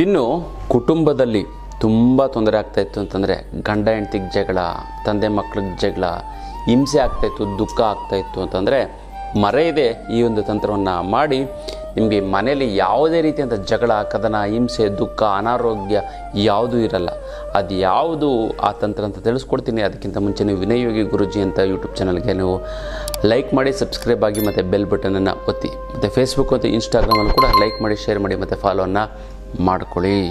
ಇನ್ನು ಕುಟುಂಬದಲ್ಲಿ ತುಂಬ ತೊಂದರೆ ಆಗ್ತಾಯಿತ್ತು ಅಂತಂದರೆ ಗಂಡ ಹೆಂಡ್ತಿಗೆ ಜಗಳ, ತಂದೆ ಮಕ್ಳಿಗೆ ಜಗಳ, ಹಿಂಸೆ ಆಗ್ತಾಯಿತ್ತು ದುಃಖ ಆಗ್ತಾಯಿತ್ತು ಅಂತಂದರೆ ಮರೆಯದೆ ಈ ಒಂದು ತಂತ್ರವನ್ನು ಮಾಡಿ ನಿಮಗೆ ಮನೆಯಲ್ಲಿ ಯಾವುದೇ ರೀತಿಯಂಥ ಜಗಳ, ಕದನ, ಹಿಂಸೆ, ದುಃಖ, ಅನಾರೋಗ್ಯ ಯಾವುದೂ ಇರಲ್ಲ. ಅದು ಯಾವುದು ಆ ತಂತ್ರ ಅಂತ ತಿಳಿಸ್ಕೊಡ್ತೀನಿ. ಅದಕ್ಕಿಂತ ಮುಂಚೆ ನೀವು ವಿನಯೋಗಿ ಗುರುಜಿ ಅಂತ ಯೂಟ್ಯೂಬ್ ಚಾನಲ್ಗೆ ನೀವು ಲೈಕ್ ಮಾಡಿ ಸಬ್ಸ್ಕ್ರೈಬ್ ಆಗಿ ಮತ್ತು ಬೆಲ್ ಬಟನನ್ನು ಒತ್ತಿ. ಮತ್ತು ಫೇಸ್ಬುಕ್ ಮತ್ತು ಇನ್ಸ್ಟಾಗ್ರಾಮಲ್ಲೂ ಕೂಡ ಲೈಕ್ ಮಾಡಿ ಶೇರ್ ಮಾಡಿ ಮತ್ತು ಫಾಲೋವನ್ನು ಮಾಡ್ಕೊಳ್ಳಿ.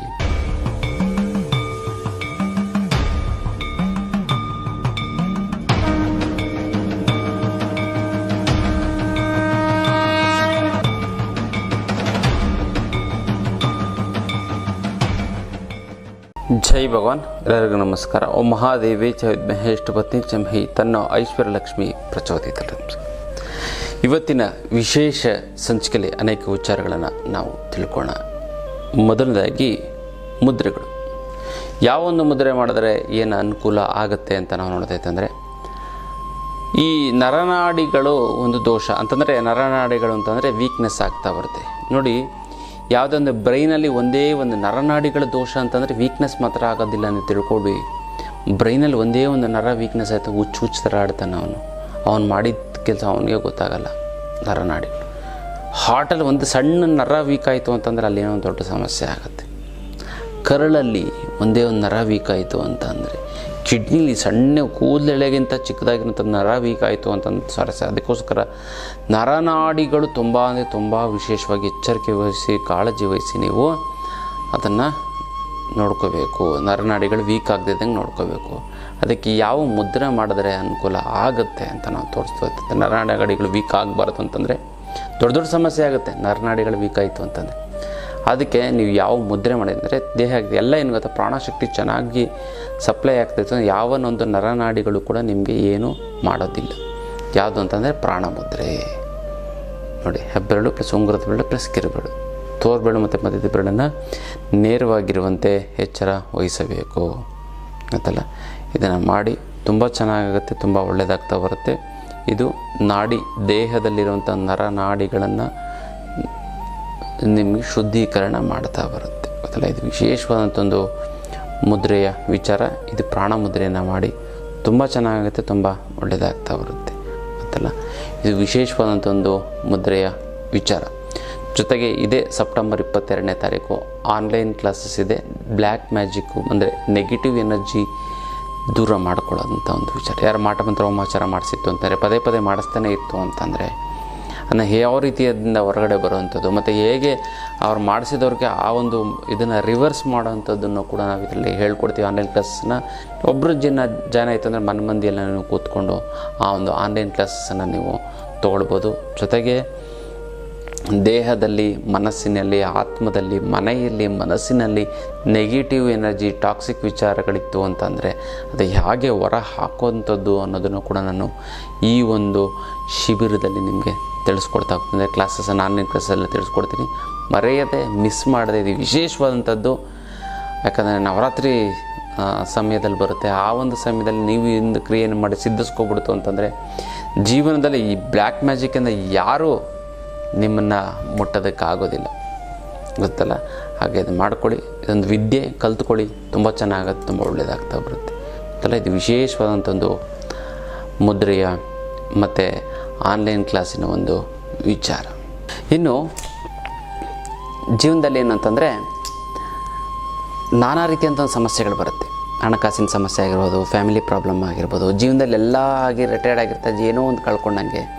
ಜೈ ಭಗವಾನ್. ಎಲ್ಲರಿಗೂ ನಮಸ್ಕಾರ. ಓಂ ಮಹಾದೇವಿ ಚೈತ್ ಮಹೇಶ್ ಪತ್ನಿ ಚಮಹಿ ತನ್ನ ಐಶ್ವರ್ಯ ಲಕ್ಷ್ಮಿ ಪ್ರಚೋದಿತ ಇವತ್ತಿನ ವಿಶೇಷ ಸಂಚಿಕೆಯಲ್ಲಿ ಅನೇಕ ವಿಚಾರಗಳನ್ನು ನಾವು ತಿಳ್ಕೋಣ ಮೊದಲನೇದಾಗಿ ಮುದ್ರೆಗಳು. ಯಾವೊಂದು ಮುದ್ರೆ ಮಾಡಿದ್ರೆ ಏನು ಅನುಕೂಲ ಆಗುತ್ತೆ ಅಂತ ನಾವು ನೋಡೋದೈತಂದರೆ ಈ ನರನಾಡಿಗಳು ಒಂದು ದೋಷ. ಅಂತಂದರೆ ನರನಾಡಿಗಳು ಅಂತಂದರೆ ವೀಕ್ನೆಸ್ ಆಗ್ತಾ ಬರುತ್ತೆ. ನೋಡಿ ಯಾವುದೊಂದು ಬ್ರೈನಲ್ಲಿ ಒಂದೇ ಒಂದು ನರನಾಡಿಗಳ ದೋಷ ಅಂತಂದರೆ ವೀಕ್ನೆಸ್ ಮಾತ್ರ ಆಗೋದಿಲ್ಲ ಅಂತ ತಿಳ್ಕೊಳ್ಳಿ ಬ್ರೈನಲ್ಲಿ ಒಂದೇ ಒಂದು ನರ ವೀಕ್ನೆಸ್ ಆಯಿತು, ಹುಚ್ಚು ಹುಚ್ಚು ಥರ ಆಡ್ತಾನೆ ಅವನು. ಅವನು ಮಾಡಿದ ಕೆಲಸ ಅವನಿಗೆ ಗೊತ್ತಾಗಲ್ಲ ನರನಾಡಿ ಹಾರ್ಟಲ್ಲಿ ಒಂದು ಸಣ್ಣ ನರ ವೀಕ್ ಆಯಿತು ಅಂತಂದರೆ ಅಲ್ಲಿ ಏನೋ ಒಂದು ದೊಡ್ಡ ಸಮಸ್ಯೆ ಆಗುತ್ತೆ. ಕರಳಲ್ಲಿ ಒಂದೇ ಒಂದು ನರ ವೀಕ್ ಆಯಿತು ಅಂತಂದರೆ, ಕಿಡ್ನಿಲಿ ಸಣ್ಣ ಕೂದಲೆಳೆಗಿಂತ ಚಿಕ್ಕದಾಗಿರುವಂಥ ನರ ವೀಕ್ ಆಯಿತು ಅಂತಂದು ಸರಸ ಅದಕ್ಕೋಸ್ಕರ ನರನಾಡಿಗಳು ತುಂಬ ಅಂದರೆ ತುಂಬ ವಿಶೇಷವಾಗಿ ಎಚ್ಚರಿಕೆ ವಹಿಸಿ, ಕಾಳಜಿ ವಹಿಸಿ ನೀವು ಅದನ್ನು ನೋಡ್ಕೋಬೇಕು. ನರನಾಡಿಗಳು ವೀಕ್ ಆಗದಿದ್ದಂಗೆ ನೋಡ್ಕೋಬೇಕು. ಅದಕ್ಕೆ ಯಾವ ಮುದ್ರೆ ಮಾಡಿದ್ರೆ ಅನುಕೂಲ ಆಗುತ್ತೆ ಅಂತ ನಾವು ತೋರಿಸ್ತಾ ನರನಾಡಿಗಳು ವೀಕ್ ಆಗಬಾರ್ದು ಅಂತಂದರೆ ದೊಡ್ಡ ದೊಡ್ಡ ಸಮಸ್ಯೆ ಆಗುತ್ತೆ. ನರನಾಡಿಗಳು ವೀಕ್ ಆಯಿತು ಅಂತಂದರೆ. ಅದಕ್ಕೆ ನೀವು ಯಾವ ಮುದ್ರೆ ಮಾಡಿದರೆ ದೇಹ ಎಲ್ಲ ಏನು ಗೊತ್ತಾ? ಪ್ರಾಣಶಕ್ತಿ ಚೆನ್ನಾಗಿ ಸಪ್ಲೈ ಆಗ್ತೈತೆ ಅಂದರೆ ಯಾವನೊಂದು ನರನಾಡಿಗಳು ಕೂಡ ನಿಮಗೆ ಏನೂ ಮಾಡೋದಿಲ್ಲ. ಯಾವುದು ಅಂತಂದರೆ ಪ್ರಾಣ ಮುದ್ರೆ. ನೋಡಿ, ಹೆಬ್ಬೆರಳು ಪ್ಲಸ್ ಉಂಗುರದ ಬೆರಳು ಪ್ಲಸ್ ಕಿರುಬೆರಳು. ತೋರ್ಬೆರಳು ಮತ್ತು ಮಧ್ಯದ ಬೆರಳನ್ನು ನೇರವಾಗಿರುವಂತೆ ಎಚ್ಚರ ವಹಿಸಬೇಕು. ಗೊತ್ತಲ್ಲ? ಇದನ್ನು ಮಾಡಿ ತುಂಬ ಚೆನ್ನಾಗಾಗುತ್ತೆ, ತುಂಬ ಒಳ್ಳೆಯದಾಗ್ತಾ ಬರುತ್ತೆ. ಇದು ನಾಡಿ ದೇಹದಲ್ಲಿರುವಂಥ ನರನಾಡಿಗಳನ್ನು ನಿಮಗೆ ಶುದ್ಧೀಕರಣ ಮಾಡ್ತಾ ಬರುತ್ತೆ. ಗೊತ್ತಲ್ಲ ಇದು ವಿಶೇಷವಾದಂಥೊಂದು ಮುದ್ರೆಯ ವಿಚಾರ. ಇದು ಪ್ರಾಣ ಮುದ್ರೆಯನ್ನು ಮಾಡಿ ತುಂಬ ಚೆನ್ನಾಗುತ್ತೆ ತುಂಬ ಒಳ್ಳೆಯದಾಗ್ತಾ ಬರುತ್ತೆ. ಗೊತ್ತಲ್ಲ ಇದು ವಿಶೇಷವಾದಂಥ ಒಂದು ಮುದ್ರೆಯ ವಿಚಾರ. ಜೊತೆಗೆ ಇದೇ ಸೆಪ್ಟೆಂಬರ್ ಇಪ್ಪತ್ತೆರಡನೇ ತಾರೀಕು ಆನ್ಲೈನ್ ಕ್ಲಾಸಸ್ ಇದೆ. ಬ್ಲ್ಯಾಕ್ ಮ್ಯಾಜಿಕ್ಕು, ಅಂದರೆ ನೆಗೆಟಿವ್ ಎನರ್ಜಿ ದೂರ ಮಾಡ್ಕೊಳ್ಳೋದಂಥ ಒಂದು ವಿಚಾರ. ಯಾರು ಮಾಟ ಮಂತ್ರ ಹೋಮಾಚಾರ ಮಾಡಿಸಿತ್ತು ಅಂತಾರೆ, ಪದೇ ಪದೇ ಮಾಡಿಸ್ತಾನೆ ಇತ್ತು ಅಂತಂದರೆ, ಅದನ್ನು ಯಾವ ರೀತಿಯಿಂದ ಹೊರಗಡೆ ಬರುವಂಥದ್ದು, ಮತ್ತು ಹೇಗೆ ಅವ್ರು ಮಾಡಿಸಿದವ್ರಿಗೆ ಆ ಒಂದು ಇದನ್ನು ರಿವರ್ಸ್ ಮಾಡೋವಂಥದ್ದನ್ನು ಕೂಡ ನಾವು ಇದರಲ್ಲಿ ಹೇಳ್ಕೊಡ್ತೀವಿ. ಆನ್ಲೈನ್ ಕ್ಲಾಸನ್ನ ಒಬ್ಬರು ಜನ ಜಾಯ್ನ್ ಆಯಿತು ಅಂದರೆ ಮನೆ ಮಂದಿಯೆಲ್ಲ ನೀವು ಕೂತ್ಕೊಂಡು ಆ ಒಂದು ಆನ್ಲೈನ್ ಕ್ಲಾಸನ್ನು ನೀವು ತೊಗೊಳ್ಬೋದು. ಜೊತೆಗೆ ದೇಹದಲ್ಲಿ, ಮನಸ್ಸಿನಲ್ಲಿ, ಆತ್ಮದಲ್ಲಿ, ಮನೆಯಲ್ಲಿ, ಮನಸ್ಸಿನಲ್ಲಿ ನೆಗೆಟಿವ್ ಎನರ್ಜಿ ಟಾಕ್ಸಿಕ್ ವಿಚಾರಗಳಿತ್ತು ಅಂತಂದರೆ ಅದು ಹೇಗೆ ಹೊರ ಹಾಕುವಂಥದ್ದು ಅನ್ನೋದನ್ನು ಕೂಡ ನಾನು ಈ ಒಂದು ಶಿಬಿರದಲ್ಲಿ ನಿಮಗೆ ತಿಳಿಸ್ಕೊಡ್ತಾ ಹೋಗ್ತೀನಿ. ಕ್ಲಾಸಸ್ಸನ್ನು ಆನ್ಲೈನ್ ಕ್ಲಾಸಲ್ಲಿ ತಿಳಿಸ್ಕೊಡ್ತೀನಿ. ಮರೆಯದೆ ಮಿಸ್ ಮಾಡದೆ ಇದು ವಿಶೇಷವಾದಂಥದ್ದು. ಯಾಕಂದರೆ ನವರಾತ್ರಿ ಸಮಯದಲ್ಲಿ ಬರುತ್ತೆ. ಆ ಒಂದು ಸಮಯದಲ್ಲಿ ನೀವು ಇಂದು ಕ್ರಿಯೆಯನ್ನು ಮಾಡಿ ಸಿದ್ಧಿಸ್ಕೊಬಿಡ್ತು ಅಂತಂದರೆ ಜೀವನದಲ್ಲಿ ಈ ಬ್ಲ್ಯಾಕ್ ಮ್ಯಾಜಿಕ್ಕಿಂದ ಯಾರೂ ನಿಮ್ಮನ್ನು ಮುಟ್ಟೋದಕ್ಕಾಗೋದಿಲ್ಲ. ಗೊತ್ತಲ್ಲ? ಹಾಗೆ ಇದು ಮಾಡ್ಕೊಳ್ಳಿ. ಇದೊಂದು ವಿದ್ಯೆ, ಕಲ್ತ್ಕೊಳ್ಳಿ. ತುಂಬ ಚೆನ್ನಾಗತ್ತೆ, ತುಂಬ ಒಳ್ಳೆಯದಾಗ್ತಾ ಬರುತ್ತೆ. ಗೊತ್ತಲ್ಲ? ಇದು ವಿಶೇಷವಾದಂಥ ಒಂದು ಮುದ್ರೆಯ ಮತ್ತು ಆನ್ಲೈನ್ ಕ್ಲಾಸಿನ ಒಂದು ವಿಚಾರ. ಇನ್ನು ಜೀವನದಲ್ಲಿ ಏನಂತಂದರೆ ನಾನಾ ರೀತಿಯಂಥ ಸಮಸ್ಯೆಗಳು ಬರುತ್ತೆ. ಹಣಕಾಸಿನ ಸಮಸ್ಯೆ ಆಗಿರ್ಬೋದು ಫ್ಯಾಮಿಲಿ ಪ್ರಾಬ್ಲಮ್ ಆಗಿರ್ಬೋದು, ಜೀವನದಲ್ಲಿ ಎಲ್ಲ ಆಗಿ ರಿಟೈರ್ಡ್ ಆಗಿರ್ತದೆ ಏನೋ ಒಂದು ಕಳ್ಕೊಂಡಂಗೆ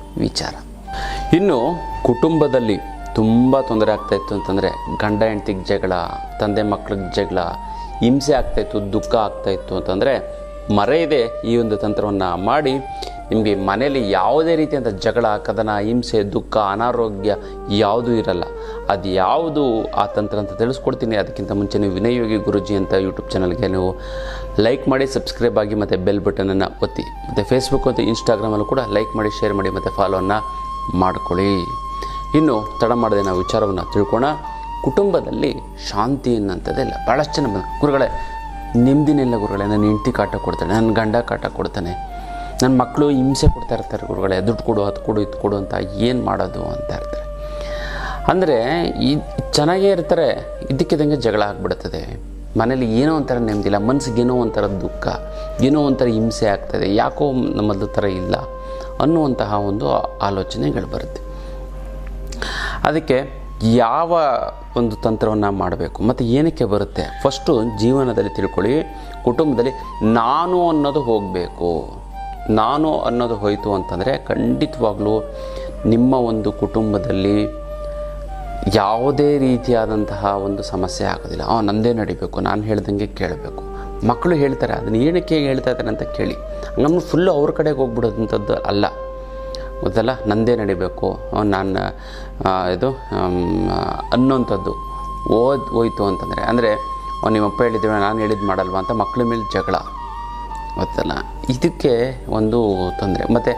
ವಿಚಾರ. ಇನ್ನು ಕುಟುಂಬದಲ್ಲಿ ತುಂಬ ತೊಂದರೆ ಆಗ್ತಾಯಿತ್ತು ಅಂತಂದರೆ ಗಂಡ ಹೆಂಡ್ತಿಗೆ ಜಗಳ, ತಂದೆ ಮಕ್ಳಿಗೆ ಜಗಳ, ಹಿಂಸೆ ಆಗ್ತಾಯಿತ್ತು ದುಃಖ ಆಗ್ತಾಯಿತ್ತು ಅಂತಂದರೆ ಮರೆಯದೆ ಈ ಒಂದು ತಂತ್ರವನ್ನು ಮಾಡಿ ನಿಮಗೆ ಮನೆಯಲ್ಲಿ ಯಾವುದೇ ರೀತಿಯಾದ ಜಗಳ, ಕದನ, ಹಿಂಸೆ, ದುಃಖ, ಅನಾರೋಗ್ಯ ಯಾವುದೂ ಇರಲ್ಲ. ಅದು ಯಾವುದು ಆ ತಂತ್ರ ಅಂತ ತಿಳಿಸ್ಕೊಡ್ತೀನಿ. ಅದಕ್ಕಿಂತ ಮುಂಚೆ ನೀವು ವಿನಯೋಗಿ ಯೋಗಿ ಗುರುಜಿ ಅಂತ ಯೂಟ್ಯೂಬ್ ಚಾನಲ್ಗೆ ನೀವು ಲೈಕ್ ಮಾಡಿ ಸಬ್ಸ್ಕ್ರೈಬ್ ಆಗಿ, ಮತ್ತು ಬೆಲ್ ಬಟನನ್ನು ಒತ್ತಿ. ಮತ್ತು ಫೇಸ್ಬುಕ್ ಮತ್ತು ಇನ್ಸ್ಟಾಗ್ರಾಮಲ್ಲೂ ಕೂಡ ಲೈಕ್ ಮಾಡಿ ಶೇರ್ ಮಾಡಿ, ಮತ್ತು ಫಾಲೋವನ್ನು ಮಾಡ್ಕೊಳ್ಳಿ. ಇನ್ನು ತಡ ಮಾಡದೆ ನಾವು ವಿಚಾರವನ್ನು ತಿಳ್ಕೋಣ ಕುಟುಂಬದಲ್ಲಿ ಶಾಂತಿ ಅನ್ನೋಂಥದ್ದಿಲ್ಲ ಭಾಳಷ್ಟು ಜನ ಗುರುಗಳೇ, ನೆಮ್ಮದಿನಿಲ್ಲ ಗುರುಗಳೇ, ನನ್ನ ಹೆಂಡತಿ ಕಾಟ ಕೊಡ್ತಾನೆ ನನ್ನ ಗಂಡ ಕಾಟ ಕೊಡ್ತಾನೆ. ನನ್ನ ಮಕ್ಕಳು ಹಿಂಸೆ ಕೊಡ್ತಾ ಇರ್ತಾರೆ ಗುರುಗಳೇ, ದುಡ್ಡು ಕೊಡು ಅದು ಕೊಡು ಇದು ಕೊಡು ಅಂತ ಏನು ಮಾಡೋದು ಅಂತ ಇರ್ತಾರೆ. ಅಂದರೆ ಈ ಚೆನ್ನಾಗೇ ಇರ್ತಾರೆ, ಇದ್ದಕ್ಕಿದ್ದಂಗೆ ಜಗಳ ಆಗ್ಬಿಡ್ತದೆ. ಮನೇಲಿ ಏನೋ ಒಂಥರ ನೆಮ್ಮದಿಲ್ಲ ಮನಸ್ಸಿಗೆ ಏನೋ ಒಂಥರ ದುಃಖ, ಏನೋ ಒಂಥರ ಹಿಂಸೆ ಆಗ್ತದೆ, ಯಾಕೋ ನಮ್ಮದು ಥರ ಇಲ್ಲ ಅನ್ನುವಂತಹ ಒಂದು ಆಲೋಚನೆಗಳು ಬರುತ್ತೆ. ಅದಕ್ಕೆ ಯಾವ ಒಂದು ತಂತ್ರವನ್ನು ಮಾಡಬೇಕು, ಮತ್ತು ಏನಕ್ಕೆ ಬರುತ್ತೆ? ಫಸ್ಟು ಜೀವನದಲ್ಲಿ ತಿಳ್ಕೊಳ್ಳಿ, ಕುಟುಂಬದಲ್ಲಿ ನಾನು ಅನ್ನೋದು ಹೋಗಬೇಕು. ನಾನು ಅನ್ನೋದು ಹೋಯಿತು ಅಂತಂದರೆ ಖಂಡಿತವಾಗ್ಲೂ ನಿಮ್ಮ ಒಂದು ಕುಟುಂಬದಲ್ಲಿ ಯಾವುದೇ ರೀತಿಯಾದಂತಹ ಒಂದು ಸಮಸ್ಯೆ ಆಗೋದಿಲ್ಲ. ಆ, ನಂದೇ ನಡಿಬೇಕು, ನಾನು ಹೇಳ್ದಂಗೆ ಕೇಳಬೇಕು. ಮಕ್ಕಳು ಹೇಳ್ತಾರೆ, ಅದನ್ನು ಏನಕ್ಕೆ ಹೇಳ್ತಾ ಇದ್ದಾರೆ ಅಂತ ಕೇಳಿ. ನಮ್ಮ ಫುಲ್ಲು ಅವ್ರ ಕಡೆಗೆ ಹೋಗ್ಬಿಡೋದಂಥದ್ದು ಅಲ್ಲ. ಗೊತ್ತಲ್ಲ? ನಂದೇ ನಡಿಬೇಕು ನಾನು ಇದು ಅನ್ನೋಂಥದ್ದು. ಓದ್, ಹೋಯ್ತು ಅಂತಂದರೆ, ಅಂದರೆ ನಿಮ್ಮಪ್ಪ ಹೇಳಿದ್ದೇವೆ ನಾನು ಹೇಳಿದ್ದು ಮಾಡಲ್ವಾ? ಅಂತ ಮಕ್ಕಳ ಮೇಲೆ ಜಗಳ. ಗೊತ್ತಲ್ಲ. ಇದಕ್ಕೆ ಒಂದು ತೊಂದರೆ. ಮತ್ತು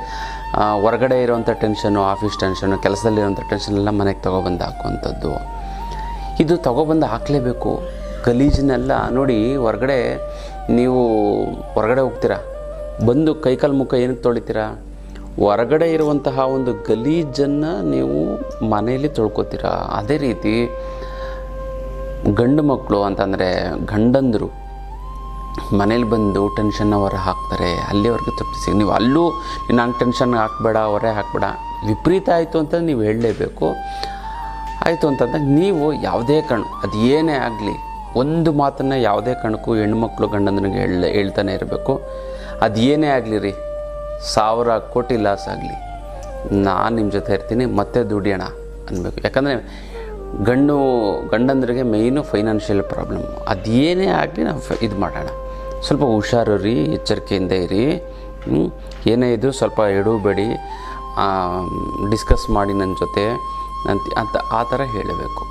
ಹೊರಗಡೆ ಇರೋವಂಥ ಟೆನ್ಷನು ಆಫೀಸ್ ಟೆನ್ಷನ್ನು ಕೆಲಸದಲ್ಲಿರೋಂಥ ಟೆನ್ಷನ್ ಎಲ್ಲ ಮನೆಗೆ ತೊಗೊಬಂದು ಹಾಕುವಂಥದ್ದು. ಇದು ತೊಗೊಬಂದು ಹಾಕಲೇಬೇಕು. ಗಲೀಜನ್ನೆಲ್ಲ ನೋಡಿ ಹೊರಗಡೆ ನೀವು ಹೊರಗಡೆ ಹೋಗ್ತೀರಾ? ಬಂದು ಕೈಕಾಲು ಮುಖ ಏನಕ್ಕೆ ತೊಳಿತೀರಾ? ಹೊರಗಡೆ ಇರುವಂತಹ ಒಂದು ಗಲೀಜನ್ನು ನೀವು ಮನೆಯಲ್ಲಿ ತೊಳ್ಕೊತೀರಾ? ಅದೇ ರೀತಿ ಗಂಡು ಮಕ್ಕಳು ಅಂತಂದರೆ ಗಂಡಂದರು ಮನೇಲಿ ಬಂದು ಟೆನ್ಷನ್ನ ಹೊರ ಹಾಕ್ತಾರೆ, ಅಲ್ಲಿವರೆಗೆ ತೃಪ್ತಿ ಸಿಗ, ನೀವು ಅಲ್ಲೂ ನಾನು ಟೆನ್ಷನ್ ಹಾಕ್ಬೇಡ, ಅವರೇ ಹಾಕ್ಬೇಡ, ವಿಪರೀತ ಆಯಿತು ಅಂತ ನೀವು ಹೇಳಲೇಬೇಕು. ಆಯಿತು ಅಂತಂದಾಗ ನೀವು ಯಾವುದೇ ಕಣ್ ಅದು ಏನೇ ಆಗಲಿ, ಒಂದು ಮಾತನ್ನು ಯಾವುದೇ ಕಣಕ್ಕೂ ಹೆಣ್ಮಕ್ಳು ಗಂಡಂದ್ರಿಗೆ ಹೇಳ ಹೇಳ್ತಾನೆ ಇರಬೇಕು. ಅದು ಏನೇ ಆಗಲಿ ರೀ, ಸಾವಿರ ಕೋಟಿ ಲಾಸ್ ಆಗಲಿ, ನಾನು ನಿಮ್ಮ ಜೊತೆ ಇರ್ತೀನಿ, ಮತ್ತೆ ದುಡಿಯೋಣ ಅನ್ನಬೇಕು ಯಾಕಂದರೆ ಗಂಡು ಗಂಡಂದ್ರಿಗೆ ಮೇಯ್ನು ಫೈನಾನ್ಷಿಯಲ್ ಪ್ರಾಬ್ಲಮ್ ಅದೇನೇ ಆಗಲಿ ನಾವು ಇದು ಮಾಡೋಣ. ಸ್ವಲ್ಪ ಹುಷಾರು ರೀ ಎಚ್ಚರಿಕೆಯಿಂದ ಇರಿ ಏನೇ ಇದ್ದರೂ ಸ್ವಲ್ಪ ಎಡಬೇಡಿ. ಡಿಸ್ಕಸ್ ಮಾಡಿ ನನ್ನ ಜೊತೆ ಅಂತ ಅಂತ ಆ ಥರ ಹೇಳಬೇಕು.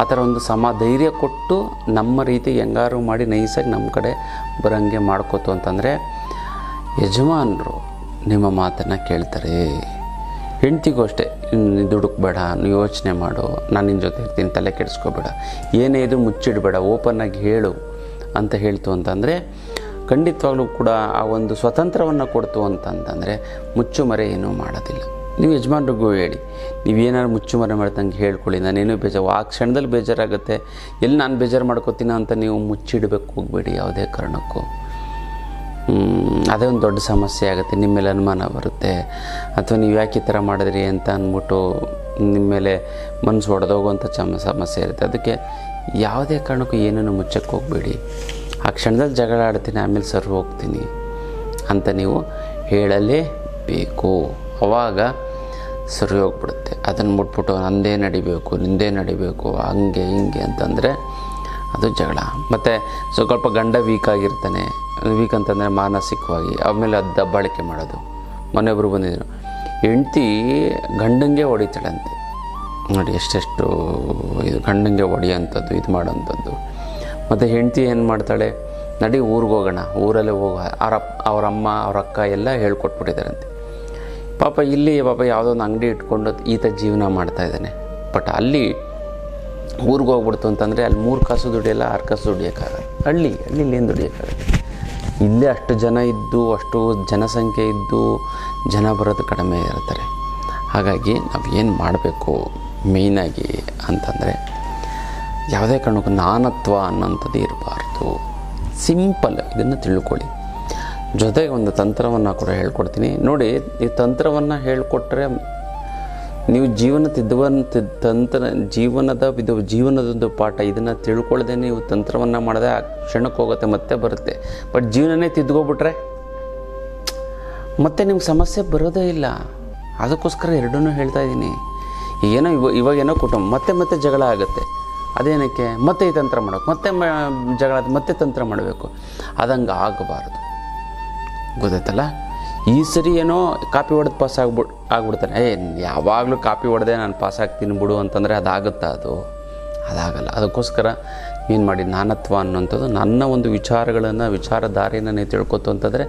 ಆ ಥರ ಒಂದು ಸಮ ಧೈರ್ಯ ಕೊಟ್ಟು ನಮ್ಮ ರೀತಿ ಹೆಂಗಾರು ಮಾಡಿ ನೈಸಾಗಿ ನಮ್ಮ ಕಡೆ ಬರೋಂಗೆ ಮಾಡ್ಕೋತು ಅಂತಂದರೆ ಯಜಮಾನರು ನಿಮ್ಮ ಮಾತನ್ನು ಕೇಳ್ತಾರೆ. ಹೆಂಡ್ತಿಗೂ ಅಷ್ಟೇ. ದುಡುಕ್ಬೇಡ ನೀನು ಯೋಚನೆ ಮಾಡು, ನಾನು ನಿನ್ನ ಜೊತೆ ಇರ್ತೀನಿ, ತಲೆ ಕೆಡಿಸ್ಕೋಬೇಡ. ಏನೇ ಇದು ಮುಚ್ಚಿಡಬೇಡ ಓಪನ್ನಾಗಿ ಹೇಳು ಅಂತ ಹೇಳ್ತು ಅಂತಂದರೆ, ಖಂಡಿತವಾಗ್ಲೂ ಕೂಡ ಆ ಒಂದು ಸ್ವತಂತ್ರವನ್ನು ಕೊಡ್ತು ಅಂತಂತಂದರೆ ಮುಚ್ಚುಮರೆ ಏನೂ ಮಾಡೋದಿಲ್ಲ. ನೀವು ಯಜಮಾನ್ರಿಗೂ ಹೇಳಿ, ನೀವೇನಾದ್ರು ಮುಚ್ಚುಮರೆ ಮಾಡ್ದಂಗೆ ಹೇಳ್ಕೊಳ್ಳಿ, ನಾನೇನು ಬೇಜಾರು, ಆ ಕ್ಷಣದಲ್ಲಿ ಬೇಜಾರಾಗುತ್ತೆ, ಎಲ್ಲಿ ನಾನು ಬೇಜಾರು ಮಾಡ್ಕೋತೀನ ಅಂತ ನೀವು ಮುಚ್ಚಿಡಬೇಕು, ಹೋಗಬೇಡಿ ಯಾವುದೇ ಕಾರಣಕ್ಕೂ. ಅದೇ ಒಂದು ದೊಡ್ಡ ಸಮಸ್ಯೆ ಆಗುತ್ತೆ ನಿಮ್ಮ ಮೇಲೆ ಅನುಮಾನ ಬರುತ್ತೆ. ಅಥವಾ ನೀವು ಯಾಕೆ ಈ ಥರ ಮಾಡಿದ್ರಿ ಅಂತ ಅಂದ್ಬಿಟ್ಟು ನಿಮ್ಮ ಮೇಲೆ ಮನಸ್ಸು ಹೊಡೆದೋಗುವಂಥ ಚಮ, ಸಮಸ್ಯೆ ಇರುತ್ತೆ. ಅದಕ್ಕೆ ಯಾವುದೇ ಕಾರಣಕ್ಕೂ ಏನೇನು ಮುಚ್ಚಕ್ಕೆ ಹೋಗಬೇಡಿ. ಆ ಕ್ಷಣದಲ್ಲಿ ಜಗಳ ಆಡ್ತೀನಿ, ಆಮೇಲೆ ಸರ್ ಹೋಗ್ತೀನಿ ಅಂತ ನೀವು ಹೇಳಲೇಬೇಕು. ಅವಾಗ ಸರಿ ಹೋಗ್ಬಿಡುತ್ತೆ. ಅದನ್ನು ಮುಟ್ಬಿಟ್ಟು ನಂದೇ ನಡಿಬೇಕು, ನಿಂದೇ ನಡಿಬೇಕು, ಹಂಗೆ, ಹಿಂಗೆ ಅಂತಂದರೆ ಅದು ಜಗಳ. ಮತ್ತು ಸ್ವಲ್ಪ ಗಂಡ ವೀಕ್ ಆಗಿರ್ತಾನೆ. ವೀಕ್ ಅಂತಂದರೆ ಮಾನಸಿಕವಾಗಿ, ಆಮೇಲೆ ಅದು ದಬ್ಬಾಳಿಕೆ ಮಾಡೋದು. ಮನೆಯೊಬ್ಬರು ಬಂದಿದ್ರು. ಹೆಂಡ್ತಿ ಗಂಡಂಗೆ ಹೊಡಿತಾಳಂತೆ. ನೋಡಿ, ಎಷ್ಟೆಷ್ಟು ಇದು ಗಂಡಂಗೆ ಹೊಡೆಯೋಂಥದ್ದು, ಇದು ಮಾಡೋಂಥದ್ದು. ಮತ್ತು ಹೆಂಡ್ತಿ ಏನು ಮಾಡ್ತಾಳೆ? ನಡಿ ಊರಿಗೆ ಹೋಗೋಣ. ಊರಲ್ಲೇ ಹೋಗೋ, ಅವ್ರ ಅವರಮ್ಮ ಅವ್ರ ಅಕ್ಕ ಎಲ್ಲ ಹೇಳ್ಕೊಟ್ಬಿಟ್ಟಿದ್ದಾರಂತೆ. ಪಾಪ ಇಲ್ಲಿ ಪಾಪ ಯಾವುದೋ ಒಂದು ಅಂಗಡಿ ಇಟ್ಕೊಂಡು ಈತ ಜೀವನ ಮಾಡ್ತಾ ಇದ್ದಾನೆ. ಬಟ್ ಅಲ್ಲಿ ಊರಿಗೆ ಹೋಗ್ಬಿಡ್ತು ಅಂತಂದರೆ ಅಲ್ಲಿ ಮೂರು ಕಾಸು ದುಡಿಯಲ್ಲ ಆರು ಕಾಸು ದುಡಿಯೋಕ್ಕಾಗಲ್ಲ ಹಳ್ಳಿ, ಹಳ್ಳಿಲಿ ಏನು ದುಡಿಯೋಕ್ಕಾಗಲ್ಲ ಇಲ್ಲೇ ಅಷ್ಟು ಜನ ಇದ್ದು, ಅಷ್ಟು ಜನಸಂಖ್ಯೆ ಇದ್ದು, ಜನ ಬರೋದು ಕಡಿಮೆ ಇರ್ತಾರೆ. ಹಾಗಾಗಿ ನಾವು ಏನು ಮಾಡಬೇಕು ಮೇಯ್ನಾಗಿ ಅಂತಂದರೆ ಯಾವುದೇ ಕಾರಣಕ್ಕೂ ನಾನತ್ವ ಅನ್ನೋಂಥದ್ದು ಇರಬಾರ್ದು. ಸಿಂಪಲ್ ಇದನ್ನು ತಿಳ್ಕೊಳ್ಳಿ. ಜೊತೆಗೆ ಒಂದು ತಂತ್ರವನ್ನು ಕೂಡ ಹೇಳ್ಕೊಡ್ತೀನಿ. ನೋಡಿ, ಈ ತಂತ್ರವನ್ನು ಹೇಳಿಕೊಟ್ರೆ ನೀವು ಜೀವನ ತಿದ್ದುವಂತ ತಂತ್ರ ಜೀವನದ ಇದು ಜೀವನದೊಂದು ಪಾಠ. ಇದನ್ನು ತಿಳ್ಕೊಳ್ಳದೆ ನೀವು ತಂತ್ರವನ್ನು ಮಾಡಿದೆ ಆ ಕ್ಷಣಕ್ಕೆ ಹೋಗುತ್ತೆ, ಮತ್ತೆ ಬರುತ್ತೆ. ಬಟ್ ಜೀವನನೇ ತಿದ್ದುಕೊಬಿಟ್ರೆ ಮತ್ತೆ ನಿಮ್ಗೆ ಸಮಸ್ಯೆ ಬರೋದೇ ಇಲ್ಲ. ಅದಕ್ಕೋಸ್ಕರ ಎರಡನ್ನೂ ಹೇಳ್ತಾ ಇದ್ದೀನಿ. ಏನೋ ಇವ ಇವಾಗೇನೋ ಕುಟುಂಬ, ಮತ್ತೆ ಮತ್ತೆ ಜಗಳ ಆಗುತ್ತೆ. ಅದೇನಕ್ಕೆ? ಮತ್ತೆ ಈ ತಂತ್ರ ಮಾಡೋಕೆ ಮತ್ತೆ ಜಗಳ ಮತ್ತೆ ತಂತ್ರ ಮಾಡಬೇಕು. ಅದಂಗೆ ಆಗಬಾರ್ದು. ಗೊತ್ತಾಯ್ತಲ್ಲ? ಈ ಸರಿ ಏನೋ ಕಾಪಿ ಹೊಡೆದು ಪಾಸ್ ಆಗ್ಬಿಡ್, ಆಗ್ಬಿಡ್ತಾನೆ. ಏ, ಯಾವಾಗಲೂ ಕಾಪಿ ಹೊಡೆದೆ ನಾನು ಪಾಸ್ ಆಗ್ತೀನಿ ಬಿಡು ಅಂತಂದರೆ ಅದಾಗುತ್ತಾ ಅದು? ಅದಾಗಲ್ಲ. ಅದಕ್ಕೋಸ್ಕರ ಏನು ಮಾಡಿ, ನಾನತ್ವ ಅನ್ನೋಂಥದ್ದು ನನ್ನ ಒಂದು ವಿಚಾರಗಳನ್ನು, ವಿಚಾರಧಾರೆಯನ್ನು ನೀವು ತಿಳ್ಕೊತು ಅಂತಂದರೆ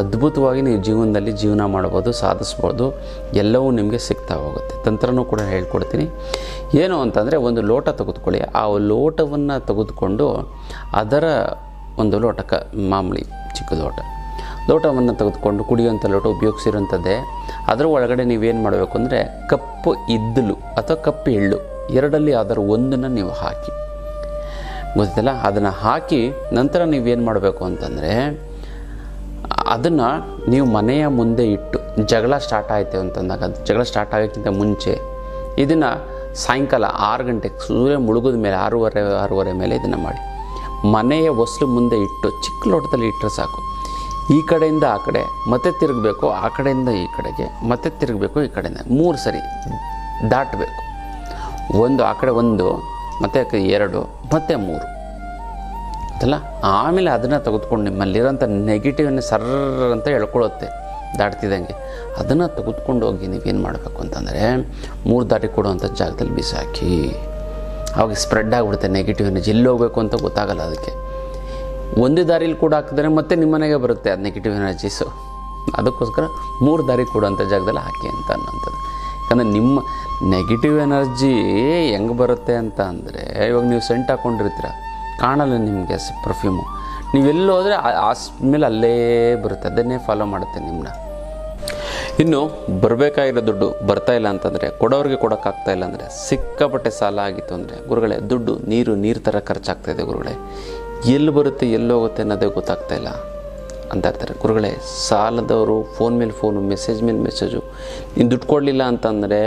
ಅದ್ಭುತವಾಗಿ ನೀವು ಜೀವನದಲ್ಲಿ ಜೀವನ ಮಾಡ್ಬೋದು, ಸಾಧಿಸ್ಬೋದು, ಎಲ್ಲವೂ ನಿಮಗೆ ಸಿಗ್ತಾ ಹೋಗುತ್ತೆ. ತಂತ್ರನೂ ಕೂಡ ಹೇಳ್ಕೊಡ್ತೀನಿ. ಏನು ಅಂತಂದರೆ ಒಂದು ಲೋಟ ತೆಗೆದುಕೊಳ್ಳಿ. ಆ ಲೋಟವನ್ನು ತೆಗೆದುಕೊಂಡು ಅದರ ಒಂದು ಲೋಟಕ ಮಾಮೂಲಿ ಚಿಕ್ಕ ಲೋಟ. ಲೋಟವನ್ನು ತೆಗೆದುಕೊಂಡು ಕುಡಿಯುವಂಥ ಲೋಟ ಉಪಯೋಗಿಸಿರುವಂಥದ್ದೇ. ಅದರ ಒಳಗಡೆ ನೀವೇನು ಮಾಡಬೇಕು ಅಂದರೆ ಕಪ್ಪು ಇದ್ದಲು ಅಥವಾ ಕಪ್ಪು ಎಳ್ಳು ಎರಡಲ್ಲಿ ಅದರ ಒಂದನ್ನು ನೀವು ಹಾಕಿ. ಗೊತ್ತಿಲ್ಲ ಅದನ್ನು ಹಾಕಿ ನಂತರ ನೀವೇನು ಮಾಡಬೇಕು ಅಂತಂದರೆ, ಅದನ್ನು ನೀವು ಮನೆಯ ಮುಂದೆ ಇಟ್ಟು ಜಗಳ ಸ್ಟಾರ್ಟ್ ಆಯಿತು ಅಂತಂದಾಗ ಅದು ಜಗಳ ಸ್ಟಾರ್ಟ್ ಆಗೋಕ್ಕಿಂತ ಮುಂಚೆ ಇದನ್ನು ಸಾಯಂಕಾಲ ಆರು ಗಂಟೆಗೆ ಸೂರ್ಯ ಮುಳುಗಿದ ಮೇಲೆ ಆರೂವರೆ ಆರೂವರೆ ಮೇಲೆ ಇದನ್ನು ಮಾಡಿ. ಮನೆಯ ಹೊಸ್ಲು ಮುಂದೆ ಇಟ್ಟು ಚಿಕ್ಕ ಲೋಟದಲ್ಲಿ ಇಟ್ಟರೆ ಸಾಕು. ಈ ಕಡೆಯಿಂದ ಆ ಕಡೆ, ಮತ್ತೆ ತಿರುಗಬೇಕು, ಆ ಕಡೆಯಿಂದ ಈ ಕಡೆಗೆ, ಮತ್ತೆ ತಿರುಗಬೇಕು, ಈ ಕಡೆಯಿಂದ. ಮೂರು ಸರಿ ದಾಟಬೇಕು. ಒಂದು, ಆ ಕಡೆ ಒಂದು, ಮತ್ತೆ ಎರಡು, ಮತ್ತೆ ಮೂರು. ಅಲ್ಲ ಆಮೇಲೆ ಅದನ್ನು ತೆಗೆದುಕೊಂಡು ನಿಮ್ಮಲ್ಲಿರೋಂಥ ನೆಗೆಟಿವನ್ನು ಸರ್ರ ಅಂತ ಎಳ್ಕೊಳ್ಳುತ್ತೆ, ದಾಟ್ತಿದ್ದಂಗೆ. ಅದನ್ನು ತೆಗೆದುಕೊಂಡು ಹೋಗಿ ನೀವೇನು ಮಾಡಬೇಕು ಅಂತಂದರೆ, ಮೂರು ದಾಟಿ ಕೊಡುವಂಥ ಜಾಗದಲ್ಲಿ ಬಿಸಾಕಿ, ಅವಾಗ ಸ್ಪ್ರೆಡ್ ಆಗಿಬಿಡುತ್ತೆ ನೆಗೆಟಿವ್ ಎನರ್ಜಿ ಎಲ್ಲಿ ಹೋಗಬೇಕು ಅಂತ ಗೊತ್ತಾಗಲ್ಲ ಅದಕ್ಕೆ. ಒಂದೇ ದಾರಿಲಿ ಕೂಡ ಹಾಕಿದ್ರೆ ಮತ್ತೆ ನಿಮ್ಮ ಮನೆಗೆ ಬರುತ್ತೆ ಅದು ನೆಗೆಟಿವ್ ಎನರ್ಜೀಸು ಅದಕ್ಕೋಸ್ಕರ ಮೂರು ದಾರಿ ಕೊಡುವಂಥ ಜಾಗದಲ್ಲಿ ಹಾಕಿ ಅಂತ ಅನ್ನೋಂಥದ್ದು ಯಾಕಂದರೆ ನಿಮ್ಮ ನೆಗೆಟಿವ್ ಎನರ್ಜಿ ಹೆಂಗೆ ಬರುತ್ತೆ ಅಂತ ಅಂದರೆ, ಇವಾಗ ನೀವು ಸೆಂಟ್ ಹಾಕ್ಕೊಂಡಿರ್ತೀರ ಕಾಣಲ್ಲ ನಿಮಗೆ ಪರ್ಫ್ಯೂಮು ನೀವೆಲ್ಲೋದ್ರೆ ಹೋದರೆ ಆ ಸ್ಮೆಲ್ ಅಲ್ಲೇ ಬರುತ್ತೆ. ಅದನ್ನೇ ಫಾಲೋ ಮಾಡುತ್ತೆ ನಿಮ್ಮನ್ನ ಇನ್ನು ಬರಬೇಕಾಗಿರೋ ದುಡ್ಡು ಬರ್ತಾ ಇಲ್ಲ ಅಂತಂದರೆ, ಕೊಡೋರಿಗೆ ಕೊಡೋಕ್ಕಾಗ್ತಾ ಇಲ್ಲ ಅಂದರೆ, ಸಿಕ್ಕಾಪಟ್ಟೆ ಸಾಲ ಆಗಿತ್ತು ಅಂದರೆ ಗುರುಗಳೇ, ದುಡ್ಡು ನೀರು ನೀರು ಥರ ಖರ್ಚಾಗ್ತಾಯಿದೆ ಗುರುಗಳೇ. ಎಲ್ಲಿ ಬರುತ್ತೆ, ಎಲ್ಲಿ ಹೋಗುತ್ತೆ ಅನ್ನೋದೇ ಗೊತ್ತಾಗ್ತಾ ಇಲ್ಲ. ಅಂತ ಇರ್ತಾರೆ ಗುರುಗಳೇ, ಸಾಲದವರು ಫೋನ್ ಮೇಲೆ ಫೋನು ಮೆಸೇಜ್ ಮೇಲೆ ಮೆಸೇಜು ನೀನು ದುಡ್ಡು ಕೊಡಲಿಲ್ಲ ಅಂತಂದರೆ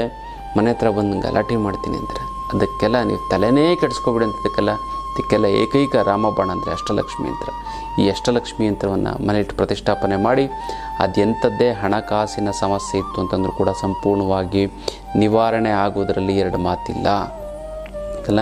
ಮನೆ ಹತ್ರ ಬಂದು ಗಲಾಟೆ ಮಾಡ್ತೀನಿ ಅಂತಾರೆ ಅದಕ್ಕೆಲ್ಲ ನೀವು ತಲೆನೇ ಕೆಡಿಸ್ಕೊಬಿಡಿ ಅಂತದಕ್ಕೆಲ್ಲ ಇದಕ್ಕೆಲ್ಲ ಏಕೈಕ ರಾಮಬಾಣ ಅಂದರೆ ಅಷ್ಟಲಕ್ಷ್ಮಿ ಯಂತ್ರ ಈ ಅಷ್ಟಲಕ್ಷ್ಮಿ ಯಂತ್ರವನ್ನು ಮನೆಯಿಟ್ಟು ಪ್ರತಿಷ್ಠಾಪನೆ ಮಾಡಿ, ಅದೆಂಥದ್ದೇ ಹಣಕಾಸಿನ ಸಮಸ್ಯೆ ಇತ್ತು ಅಂತಂದರೂ ಕೂಡ ಸಂಪೂರ್ಣವಾಗಿ ನಿವಾರಣೆ ಆಗೋದರಲ್ಲಿ ಎರಡು ಮಾತಿಲ್ಲ. ಅಲ್ಲ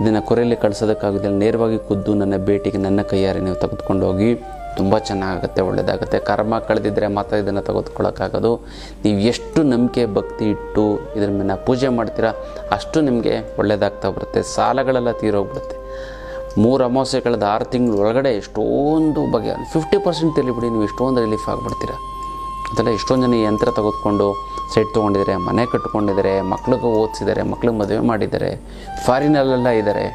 ಇದನ್ನು ಕೊರೆಯಲ್ಲಿ ಕಳಿಸೋದಕ್ಕಾಗೋದಿಲ್ಲ. ನೇರವಾಗಿ ಖುದ್ದು ನನ್ನ ಭೇಟಿಗೆ ನನ್ನ ಕೈಯಾರೆ ನೀವು ತೆಗೆದುಕೊಂಡು ಹೋಗಿ. ತುಂಬ ಚೆನ್ನಾಗುತ್ತೆ ಒಳ್ಳೆಯದಾಗುತ್ತೆ ಕರ್ಮ ಕಳೆದಿದ್ದರೆ ಮಾತ್ರ ಇದನ್ನು ತೆಗೆದುಕೊಳ್ಳೋಕ್ಕಾಗೋದು. ನೀವು ಎಷ್ಟು ನಂಬಿಕೆ, ಭಕ್ತಿ ಇಟ್ಟು ಇದ್ರ ಮೇಲೆ ಪೂಜೆ ಮಾಡ್ತೀರಾ, ಅಷ್ಟು ನಿಮಗೆ ಒಳ್ಳೆಯದಾಗ್ತಾ ಬರುತ್ತೆ. ಸಾಲಗಳೆಲ್ಲ ತೀರೋಗ್ಬಿಡುತ್ತೆ. ಮೂರು ಅಮಾವಾಸ್ಯೆ ಕಳೆದ ಆರು ತಿಂಗಳು ಒಳಗಡೆ ಎಷ್ಟೊಂದು ಬಗೆಯ ಫಿಫ್ಟಿ ಪರ್ಸೆಂಟ್ ತಿಳಿಬಿಡಿ ನೀವು ಎಷ್ಟೊಂದು ರಿಲೀಫ್ ಆಗಿಬಿಡ್ತೀರ. ಅದೆಲ್ಲ ಎಷ್ಟೊಂದು ಜನ ಯಂತ್ರ ತೆಗೆದುಕೊಂಡು ಸೆಟ್ ತೊಗೊಂಡಿದ್ದಾರೆ, ಮನೆ ಕಟ್ಕೊಂಡಿದ್ದಾರೆ, ಮಕ್ಳಿಗೆ ಓದಿಸಿದ್ದಾರೆ ಮಕ್ಳಿಗೆ ಮದುವೆ ಮಾಡಿದ್ದಾರೆ, ಫಾರಿನಲ್ಲೆಲ್ಲ ಇದ್ದಾರೆ.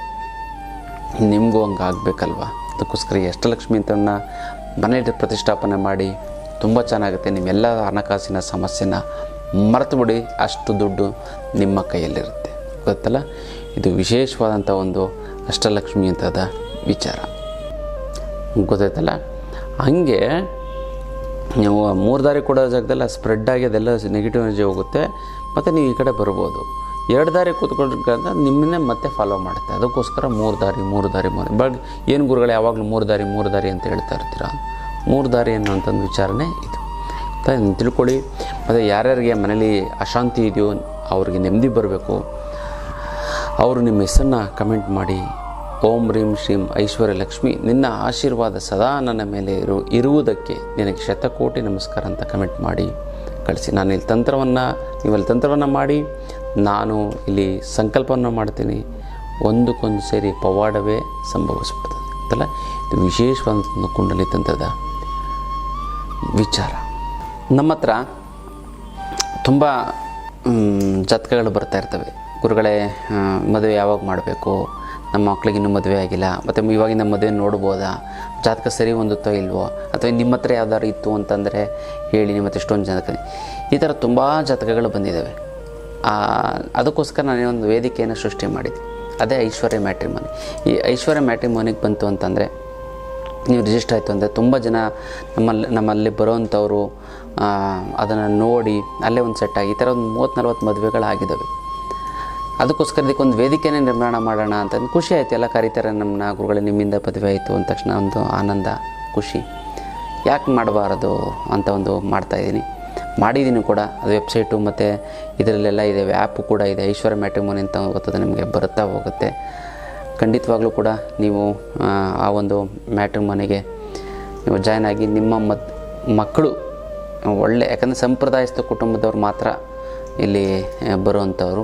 ನಿಮಗೂ ಹಂಗೆ ಆಗಬೇಕಲ್ವ? ಅದಕ್ಕೋಸ್ಕರ ಅಷ್ಟಲಕ್ಷ್ಮಿ ಅಂತನ್ನ ಮನೆ ಪ್ರತಿಷ್ಠಾಪನೆ ಮಾಡಿ ತುಂಬ ಚೆನ್ನಾಗುತ್ತೆ. ನಿಮ್ಮೆಲ್ಲ ಹಣಕಾಸಿನ ಸಮಸ್ಯೆನ ಮರೆತು ಬಿಡಿ ಅಷ್ಟು ದುಡ್ಡು ನಿಮ್ಮ ಕೈಯಲ್ಲಿರುತ್ತೆ. ಗೊತ್ತಲ್ಲ? ಇದು ವಿಶೇಷವಾದಂಥ ಒಂದು ಅಷ್ಟಲಕ್ಷ್ಮಿ ಅಂತದ ವಿಚಾರ. ಗೊತ್ತಾಯ್ತಲ್ಲ? ಹಾಗೆ ನೀವು ಮೂರು ದಾರಿ ಕೊಡೋ ಜಾಗದಲ್ಲಿ ಸ್ಪ್ರೆಡ್ ಆಗಿ ಅದೆಲ್ಲ ನೆಗೆಟಿವ್ ಎನರ್ಜಿ ಹೋಗುತ್ತೆ. ಮತ್ತು ನೀವು ಈ ಕಡೆ ಬರ್ಬೋದು. ಎರಡು ದಾರಿ ಕೂತ್ಕೊಂಡ್ರೆ ನಿಮ್ಮನ್ನೇ ಮತ್ತೆ ಫಾಲೋ ಮಾಡುತ್ತೆ. ಅದಕ್ಕೋಸ್ಕರ ಮೂರು ದಾರಿ ಮೂರು ದಾರಿ, ಮೂರು ಬಟ್ ಏನು ಗುರುಗಳು, ಯಾವಾಗಲೂ ಮೂರು ದಾರಿ ಮೂರು ದಾರಿ ಅಂತ ಹೇಳ್ತಾ ಇರ್ತೀರಾ? ಮೂರು ದಾರಿ ಅನ್ನೋಂಥದ್ದು ವಿಚಾರನೇ ಇದು. ತಿಳ್ಕೊಳ್ಳಿ. ಮತ್ತು ಯಾರ್ಯಾರಿಗೆ ಮನೇಲಿ ಅಶಾಂತಿ ಇದೆಯೋ ಅವ್ರಿಗೆ ನೆಮ್ಮದಿ ಬರಬೇಕು. ಅವರು ನಿಮ್ಮ ಹೆಸರನ್ನ ಕಮೆಂಟ್ ಮಾಡಿ. ಓಂ ರೀಂ ಶ್ರೀಂ ಐಶ್ವರ್ಯ ಲಕ್ಷ್ಮಿ, ನಿನ್ನ ಆಶೀರ್ವಾದ ಸದಾ ನನ್ನ ಮೇಲೆ ಇರು, ಇರುವುದಕ್ಕೆ ನಿನಗೆ ಶತಕೋಟಿ ನಮಸ್ಕಾರ ಅಂತ ಕಮೆಂಟ್ ಮಾಡಿ, ಕಳಿಸಿ. ನಾನು ಇಲ್ಲಿ ತಂತ್ರವನ್ನು, ನೀವಲ್ಲಿ ತಂತ್ರವನ್ನು ಮಾಡಿ, ನಾನು ಇಲ್ಲಿ ಸಂಕಲ್ಪವನ್ನು ಮಾಡ್ತೀನಿ. ಒಂದಕ್ಕೊಂದು ಸೇರಿ ಪವಾಡವೇ ಸಂಭವಿಸ್ಬಿಡ್ತದೆ. ಅಂತಲ್ಲ ಇದು ವಿಶೇಷವಾದ ಕುಂಡಲಿ ತಂತ್ರದ ವಿಚಾರ. ನಮ್ಮ ಹತ್ರ ತುಂಬ ಜತ್ಕಗಳು ಬರ್ತಾ ಇರ್ತವೆ. ಗುರುಗಳೇ ಮದುವೆ ಯಾವಾಗ ಮಾಡಬೇಕು? ನಮ್ಮ ಮಕ್ಳಿಗೆ ಇನ್ನೂ ಮದುವೆ ಆಗಿಲ್ಲ, ಮತ್ತು ಇವಾಗಿನ ಮದುವೆ ನೋಡ್ಬೋದಾ? ಜಾತಕ ಸರಿ ಹೊಂದುತ್ತೋ ಇಲ್ವೋ? ಅಥವಾ ನಿಮ್ಮ ಹತ್ರ ಯಾವ್ದಾದ್ರು ಇತ್ತು ಅಂತಂದರೆ ಹೇಳಿ ನಿಮ್ಮ ಹತ್ರ ಎಷ್ಟೊಂದು ಜಾತಕ ಈ ಥರ ತುಂಬ ಜಾತಕಗಳು ಬಂದಿದ್ದಾವೆ ಅದಕ್ಕೋಸ್ಕರ ನಾನು ಒಂದು ವೇದಿಕೆಯನ್ನು ಸೃಷ್ಟಿ ಮಾಡಿದ್ದೆ. ಅದೇ ಐಶ್ವರ್ಯ ಮ್ಯಾಟ್ರಿಮೋನಿ. ಈ ಐಶ್ವರ್ಯ ಮ್ಯಾಟ್ರಿಮೋನಿಗೆ ಬಂತು ಅಂತಂದರೆ ನೀವು ರಿಜಿಸ್ಟರ್ ಆಯಿತು ಅಂದರೆ ತುಂಬ ಜನ ನಮ್ಮಲ್ಲಿ ನಮ್ಮಲ್ಲಿ ಬರೋವಂಥವ್ರು ಅದನ್ನು ನೋಡಿ ಅಲ್ಲೇ ಒಂದು ಸೆಟ್ ಆಗಿ ಈ ಥರ ಒಂದು ಮೂವತ್ತು ನಲ್ವತ್ತು ಮದುವೆಗಳಾಗಿದ್ದಾವೆ ಅದಕ್ಕೋಸ್ಕರ ಇದಕ್ಕೊಂದು ವೇದಿಕೆನೇ ನಿರ್ಮಾಣ ಮಾಡೋಣ ಅಂತ ಖುಷಿ ಆಯಿತು. ಎಲ್ಲ ಕರೀತಾರೆ. ನಮ್ಮನ್ನ ಗುರುಗಳೇ ನಿಮ್ಮಿಂದ ಪದವಿ ಆಯಿತು ಅಂದ ತಕ್ಷಣ ಒಂದು ಆನಂದ ಖುಷಿ. ಯಾಕೆ ಮಾಡಬಾರದು ಅಂತ ಒಂದು ಮಾಡ್ತಾಯಿದ್ದೀನಿ ಮಾಡಿದ್ದೀನಿ ಕೂಡ. ಅದು ವೆಬ್ಸೈಟು ಮತ್ತು ಇದರಲ್ಲೆಲ್ಲ ಇದೆ. ಆ್ಯಪು ಕೂಡ ಇದೆ. ಐಶ್ವರ್ಯ ಮ್ಯಾಟ್ರಿಮೋನಿ ಅಂತ ಗೊತ್ತದೆ ನಿಮಗೆ ಬರುತ್ತಾ ಹೋಗುತ್ತೆ. ಖಂಡಿತವಾಗ್ಲೂ ಕೂಡ ನೀವು ಆ, ಒಂದು ಮ್ಯಾಟ್ರಿಮೋನಿಗೆ ನೀವು ಜಾಯ್ನ್ ಆಗಿ ನಿಮ್ಮ ಮಕ್ಕಳು ಒಳ್ಳೆ ಯಾಕಂದರೆ ಸಂಪ್ರದಾಯಸ್ಥ ಕುಟುಂಬದವ್ರು ಮಾತ್ರ ಇಲ್ಲಿ ಬರುವಂಥವ್ರು.